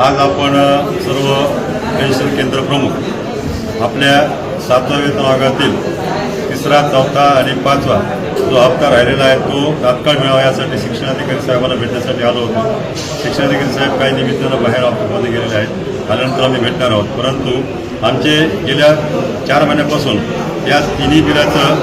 आज आपण सर्व पेन्शन केंद्र प्रमुख आपल्या सातव्या वेतन आयोगातील तिसरा चौथा आणि पाचवा जो हप्ता राहिलेला आहे तो तात्काळ मिळावा यासाठी शिक्षणाधिकारी साहेबांना भेटण्यासाठी आलो होतो. शिक्षणाधिकारी साहेब काही निमित्तानं बाहेर ऑफिसमध्ये गेलेले आहेत. आल्यानंतर आम्ही भेटणार आहोत. परंतु आमचे गेल्या चार महिन्यापासून या तिन्ही बिलाचं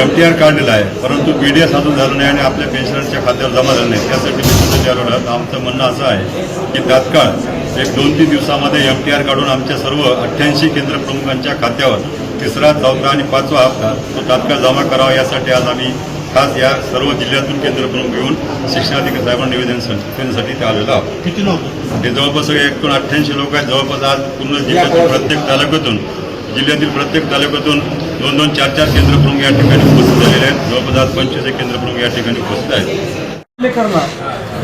एम टी आर काढलेला आहे. परंतु पी डी एस अजून झालं नाही आणि आपल्या पेन्शनरच्या खात्यावर जमा झालं नाही. त्यासाठी मी आमचं म्हणणं असं आहे की तात्काळ एक दोन तीन दिवसामध्ये एम टी आर काढून आमच्या सर्व अठ्ठ्याऐंशी केंद्र प्रमुखांच्या खात्यावर तिसरा चौथा आणि पाचवा हप्ता तो तात्काळ जमा करावा. यासाठी आज आम्ही खास या सर्व जिल्ह्यातून केंद्र प्रमुख घेऊन शिक्षणाधिकारी साहेबांना निवेदन देण्यासाठी ते आलेलो आहोत. किती लोक हे जवळपास एकूण अठ्ठ्याऐंशी लोक आहेत. जवळपास आज पूर्ण जिल्ह्यातील प्रत्येक तालुक्यातून जिल्ह्यातील प्रत्येक तालुक्यातून दोन दोन चार चार केंद्र प्रमुख या ठिकाणी उपस्थित झालेले आहेत. जवळपास पंचवीस एक केंद्र प्रमुख या ठिकाणी उपस्थित आहेत.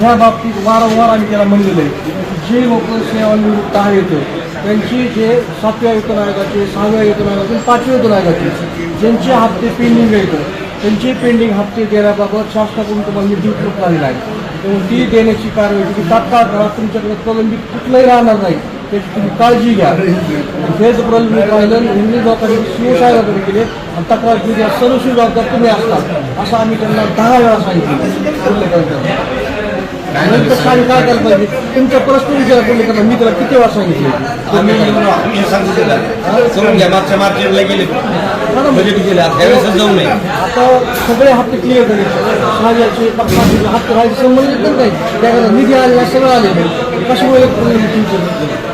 या बाबतीत वारंवार आम्ही त्याला म्हणलेलं आहे जे लोक सेवानिवृत्त आहेत त्यांची जे सातव्या वेतन आयोगाचे सहाव्या वेतन आयोगाचे पाचव्या वेतन आयोगाचे ज्यांचे हप्ते पेंडिंग आहेत त्यांचे पेंडिंग हप्ते देण्याबाबत शासनाकडून तुम्हाला निधी उपलब्ध झालेला आहे. त्यामुळे ती देण्याची कारवाई तात्काळ करा तुमच्याकडे प्रलंबित कुठलंही राहणार नाही. त्याची तुम्ही काळजी घ्या. हेच प्रलंबित राहिलं हिंदी लोकांनी शिवसाहेबाकडे केले आणि तक्रार केली. सर्व जबाबदार तुम्ही असता. असं आम्ही त्यांना दहा वेळा सांगितलं. नंतर काय काय करायला पाहिजे? तुमच्या प्रश्न विचारा तुम्ही करा मी त्याला किती वेळा सांगितले? आम्ही मी सांगतो त्याला सोडून घ्या मागच्या मार्केटला गेले. बजेट गेले आता जाऊ नये. आता सगळे हप्ते क्लिअर झाले. सहाजाचे पक्षाचे हप्ते राहायचे संबंधित पण नाही त्याकडे निधी आलेला सगळं आलेलं कशामुळे तुमचं